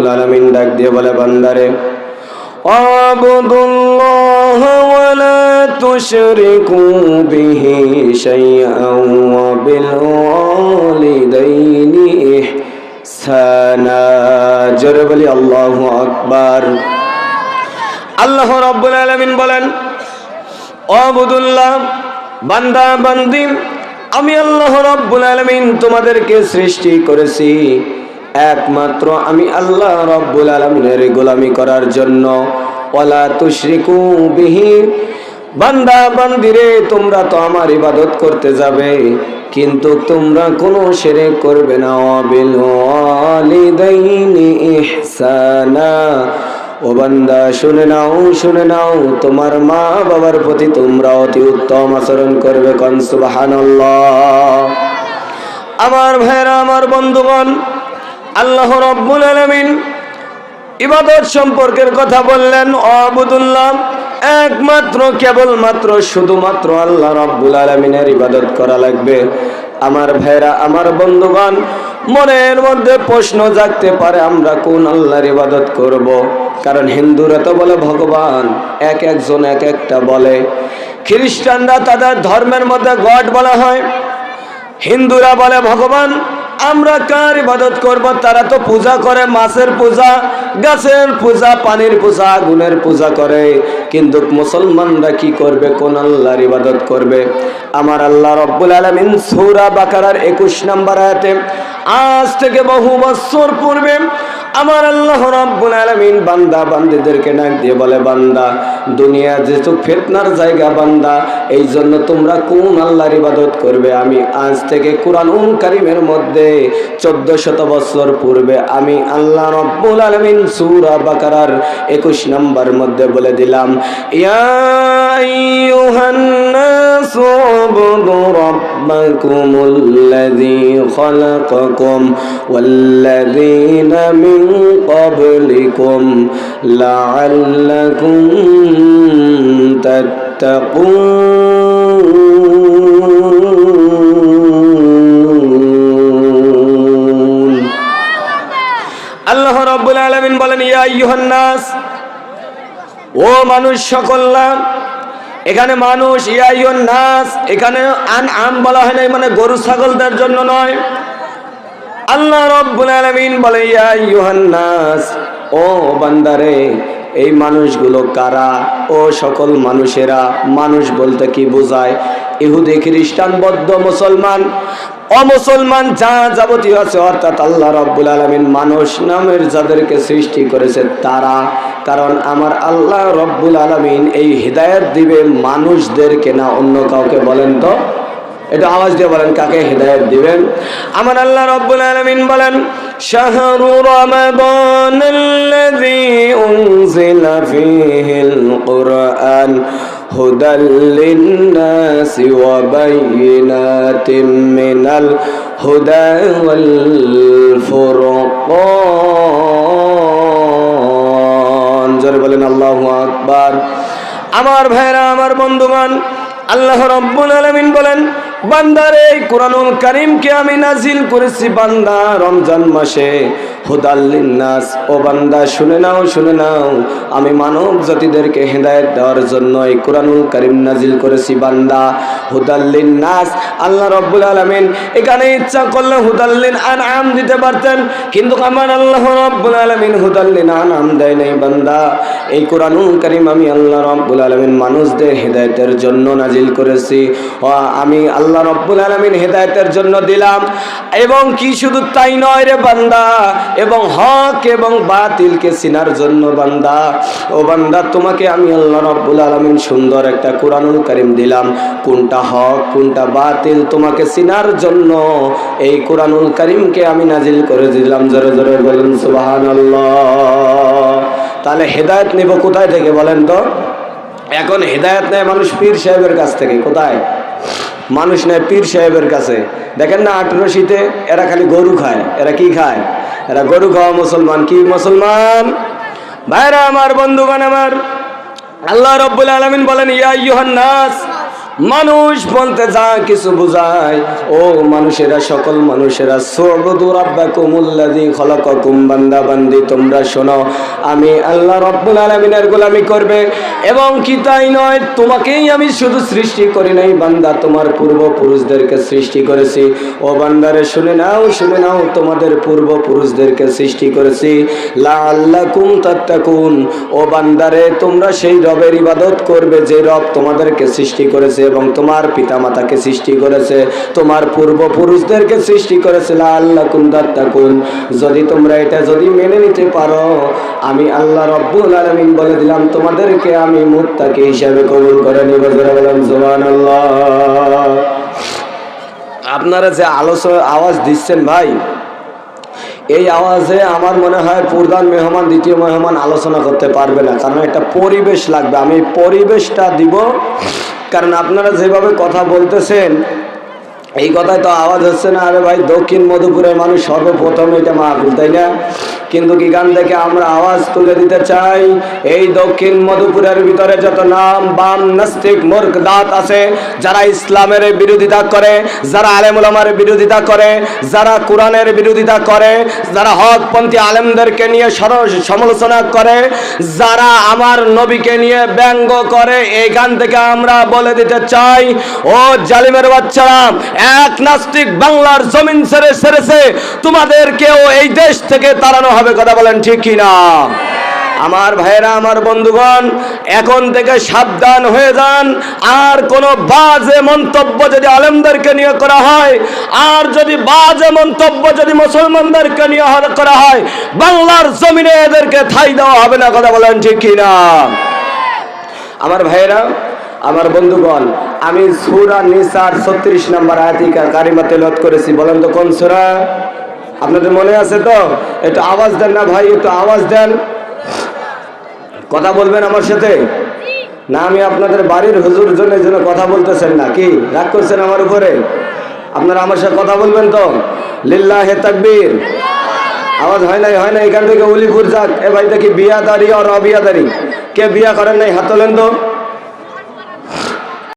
রব্বুল আলামিন ডাক দিয়ে বলে, বান্দারে, আবুদুল্লাহ ওয়ালা তুশরিকু বিহি শাইআন ওয়া বিল ওয়ালিদাইনি ইহসানা। জোরে বলি, আল্লাহু আকবার। আল্লাহ রব্বুল আলামিন বলেন অবুদুল্লাহ বান্দা, বান্দি, আমি আল্লাহ রব্বুল আলামিন তোমাদেরকে সৃষ্টি করেছি। একমাত্র আমি আল্লাহ রব্বুল আলমিনের গোলামি করার জন্য। ওলা তুশরিকু বিহি। বান্দা, বান্দিরে, তোমরা তো আমার ইবাদত করতে যাবে, কিন্তু তোমরা কোনো সেরে করবে না। অবিল ও বান্দা, শুনে নাও শুনে নাও, তোমার মা বাবার প্রতি তোমরা অতি উত্তম আচরণ করবে কন সুবহানাল্লাহ। আমার ভাইরা আমার বন্ধুগণ আল্লাহ রব্বুল আলমিন ইবাদত সম্পর্কের কথা বললেন অবুদুল্লাহ একমাত্র, কেবলমাত্র, শুধুমাত্র আল্লাহ রব্বুল আলমিনের ইবাদত করা লাগবে। আমার ভাইরা, আমার বন্ধুগণ, মনের মধ্যে প্রশ্ন জাগতে পারে, আমরা কোন আল্লাহর ইবাদত করব। কারণ হিন্দুরা তো বলে, ভগবান, এক একজন এক একটা বলে। খ্রিস্টানরা তাদের ধর্মের মধ্যে গড বলা হয়। হিন্দুরা বলে, ভগবান আমরা কার ইবাদত করব? তারা তো পূজা করে, মাছের পূজা, গাছের পূজা, পানির পূজা, আগুনের পূজা করে। কিন্তু মুসলমানরা কি করবে? কোন আল্লাহর ইবাদত করবে? আমার আল্লাহ রব্বুল আলমিন সৌরা বাকারার একুশ নম্বর আয়াতে, আজ থেকে বহু বছর পূর্বে আমার আল্লাহ রাব্বুল আলামিন বান্দা, বান্দীদেরকে ডাক দিয়ে বলে, বান্দা, দুনিয়া যেহেতু ফেতনার জায়গা, বান্দা এই জন্য তোমরা কোন আল্লাহর ইবাদত করবে? আমি আজ থেকে কোরআন কারিমের মধ্যে চোদ্দ শত বছর পূর্বে আমি আল্লাহ রব্বুল আলামিন সূরা বাকারার একুশ নম্বর মধ্যে বলে দিলাম, ইয়া আইয়ুহান নাসু উবুদু রাব্বাকুমুল্লাযী খালাকাকুম ওয়াল্লাযীনা মিন قبلكم لعلكم تتقون আল্লাহ রাব্বুল আলামিন বলেন ইয়া আইয়ুহান নাস ও মানুষ সকলরা এখানে মানুষ ইয়া আইয়ুহান নাস, এখানে আন আম বলা হয় নাই মানে গরু ছাগলদের জন্য নয়। আল্লাহ রব্বুল আলামিন বলে ইয়া আইয়ুহান নাস, ও বান্দারে, এই মানুষগুলো কারা? ও সকল মানুষেরা, মানুষ বলতে কি বোঝায়? ইহুদি, খ্রিস্টান, বৌদ্ধ, মুসলমান অমুসলমান যা যাবতীয় আছে অর্থাৎ আল্লাহ রব্বুল আলমিন মানুষ নামের যাদেরকে সৃষ্টি করেছে তারা কারণ আমার আল্লাহ রব্বুল আলমিন এই হৃদায়ত দিবে মানুষদেরকে না অন্য কাউকে বলেন তো এটা আওয়াজ দিয়ে বলেন কাকে হৃদায়ত দিবেন আমার আল্লাহ রব্বুল আলামিন বলেন শাহরু রমাদান الذي أنزل فيه القرآن هدى للناس وبينات من الهدى والفرقان জোরে বলেন আল্লাহু আকবার আমার ভাইরা আমার বন্ধুগণ আল্লাহ রব্বুল আলামিন বলেন বান্দার এই কোরআনুল কারিমকে আমি নাজিল করেছি বান্দা রমজান মাসে ও বান্দা নাও নাও। আমি মানব জাতিদেরকে দেওয়ার জন্য এই কারিম নাজিল করেছি, বান্দা। ইচ্ছা করলে হুদাল্লিন দিতে পারতেন, কিন্তু আমার হুদাল্লিন দেয় বান্দা। এই আমি মানুষদের হেদায়েতের জন্য নাজিল করেছি। আমি আল্লাহ রব্বুল আলামিন হেদায়েতের জন্য দিলাম। এবং কি শুধু তাই নয় রে বান্দা এবং হক এবং বাতিলকে চিনার জন্য বান্দা। ও বান্দা, তোমাকে আমি আল্লাহ রব্বুল আলামিন সুন্দর একটা কোরআনুল কারিম দিলাম। কোনটা হক, কোনটা বাতিল, তোমাকে চিনার জন্য এই কোরআনুল কারিমকে আমি নাজিল করে দিলাম। জোরে জোরে বলেন, সুবহানাল্লাহ। তাহলে হেদায়েত নেব কোথায় থেকে বলেন তো? এখন হেদায়েত নেয় মানুষ পীর সাহেবের কাছ থেকে, কোথায়? মানুষ নেয় পীর সাহেবের কাছে। দেখেন না, আঠেরো শীতে এরা খালি গরু খায়, এরা কি খায়? এরা গরু খাওয়া মুসলমান, কি মুসলমান? ভাইরা আমার, বন্ধুগণ আমার, আল্লাহ রব্বুল আলমিন বলেন, ইয়া ইউহান্নাস নাস মানুষ বলতে যা কিছু বুঝায়। ও মানুষেরা, সকল মানুষেরা, সবুদু রাব্বাকুমুল্লাযী খলাকাকুম বান্দা বান্দি তোমরা শোনো, আমি আল্লাহ রব্বুল আলামিনের গোলামি করবে। এবং কি তাই নয়, তোমাকেই আমি শুধু সৃষ্টি করি নাই, বান্দা, তোমার পূর্বপুরুষদেরকে সৃষ্টি করেছি। ও বান্দারে, শুনে নাও শুনে নাও, তোমাদের পূর্বপুরুষদেরকে সৃষ্টি করেছি। লাআল্লাকুম তাত্তাকুন। ও বান্দারে, তোমরা সেই রবের ইবাদত করবে, যে রব তোমাদেরকে সৃষ্টি করেছে। এবং তোমার পিতামাতাকে সৃষ্টি করেছে। তোমার পূর্বপুরুষদেরকে সৃষ্টি করেছে। যদি তোমরা এটা যদি মেনে নিতে পারো, আমি আল্লাহ রব্বুল আলামিন বলে দিলাম, তোমাদেরকে আমি মুত্তাকি হিসাবে কবুল করে নিব। যারা বলেন, সুবহানাল্লাহ। আপনারা যে আলোচনা আওয়াজ দিচ্ছেন ভাই এই আওয়াজে আমার মনে হয় প্রধান মেহমান, দ্বিতীয় মেহমান আলোচনা করতে পারবে না। কারণ একটা পরিবেশ লাগবে। আমি পরিবেশটা দিব। কারণ আপনারা যেভাবে কথা বলতেছেন, এই কথায় তো আওয়াজ হচ্ছে না। আরে ভাই, দক্ষিণ মধুপুরের মানুষ সর্বপ্রথম এটা মাহফিল, তাই না? কিন্তু কি গান থেকে আমরা আওয়াজ তুলে দিতে চাই? এই দক্ষিণ মধুপুরের ভিতরে যত নাম বাম নাস্তিক মূর্খ দাঁত আছে, যারা ইসলামের বিরোধিতা করে, যারা আলেমুলামার বিরোধিতা করে, যারা কোরআনের বিরোধিতা করে, যারা হকপন্থী আলেমদেরকে নিয়ে সমালোচনা করে, যারা আমার নবীকে নিয়ে ব্যঙ্গ করে, এই গান থেকে আমরা বলে দিতে চাই, ও জালিমের বাচ্চারা, এক নাস্তিক বাংলার জমিন ছেড়ে ছেড়েছে তোমাদেরকেও এই দেশ থেকে তাড়ানো হবে কথা বলেন ঠিক কি না আমার ভাইয়েরা, আমার বন্ধুগণ, এখন থেকে সাবধান হয়ে যান। আর কোন বাজে মন্তব্য যদি আলেমদেরকে নিয়ে করা হয়, আর যদি বাজে মন্তব্য যদি মুসলমানদেরকে নিয়ে করা হয়, বাংলার জমিনে এদেরকে ঠাই দেওয়া হবে না, কথা বলেন ঠিক কি না আমার ভাইয়েরা, আমার বন্ধুগণ, আমি সুরা নিসার ছত্রিশ নম্বর আয়াতিকা কারিমা তেলত করেছি। বলেন তো কোন সুরা? আপনাদের মনে আছে তো? একটু আওয়াজ দেন না ভাই, একটু আওয়াজ দেন। কথা বলবেন আমার সাথে? না, আমি আপনাদের বাড়ির হুজুর জন্য জন্য কথা বলতেছেন না। কি? রাগ করছেন আমার উপরে? আপনারা আমার সাথে কথা বলবেন তো? লিল্লা হে তাকবীর। আওয়াজ হয় নাই, হয় না এখান থেকে উলিপুর যাক। এ ভাই দেখি বিয়াদারি আর অবিয়াদারি। কে বিয়া করেন নাই? হাত তোলেন তো।